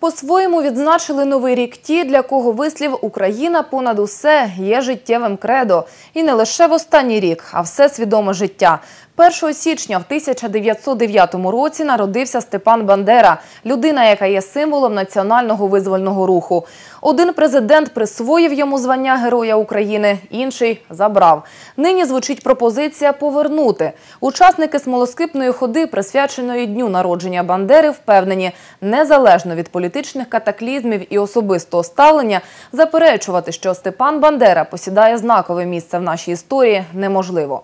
По-своєму відзначили новий рік ті, для кого вислів Україна понад усе є життєвим кредо. І не лише в останній рік, а все свідоме життя. 1 січня в 1909 році народився Степан Бандера, людина, яка є символом національного визвольного руху. Один президент присвоїв йому звання Героя України, інший забрав. Нині звучить пропозиція повернути. Учасники смолоскипної ходи, присвяченої дню народження Бандери, впевнені, незалежно від політичних катаклізмів і особистого ставлення, заперечувати, що Степан Бандера посідає знакове місце в нашій історії, неможливо.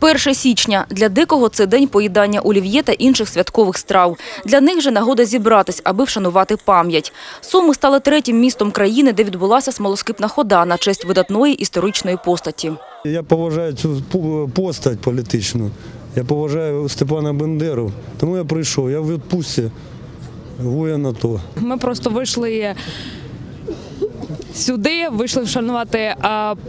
1 січня. Для декого це день поїдання олів'є та інших святкових страв. Для них же нагода зібратись, аби вшанувати пам'ять. Суми стали третім містом країни, де відбулася смолоскипна хода на честь видатної історичної постаті. Я поважаю цю постать політичну. Я поважаю Степана Бендеру. Тому я прийшов. Я в відпустці воїн АТО. Ми просто вийшли сюди, вийшли вшанувати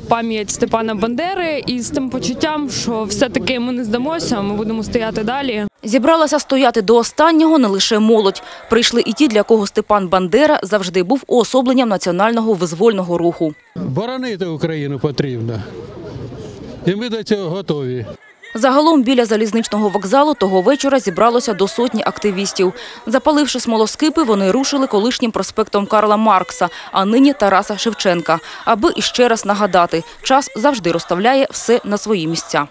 пам'ять Степана Бандери і з тим почуттям, що все-таки ми не здамося, ми будемо стояти далі. Зібралася стояти до останнього не лише молодь. Прийшли і ті, для кого Степан Бандера завжди був уособленням національного визвольного руху. Боронити Україну потрібно. І ми до цього готові. Загалом біля залізничного вокзалу того вечора зібралося до сотні активістів. Запаливши смолоскипи, вони рушили колишнім проспектом Карла Маркса, а нині Тараса Шевченка, аби іще раз нагадати, час завжди розставляє все на свої місця.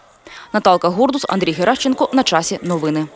Наталка Гордус, Андрій Геращенко. На часі новини.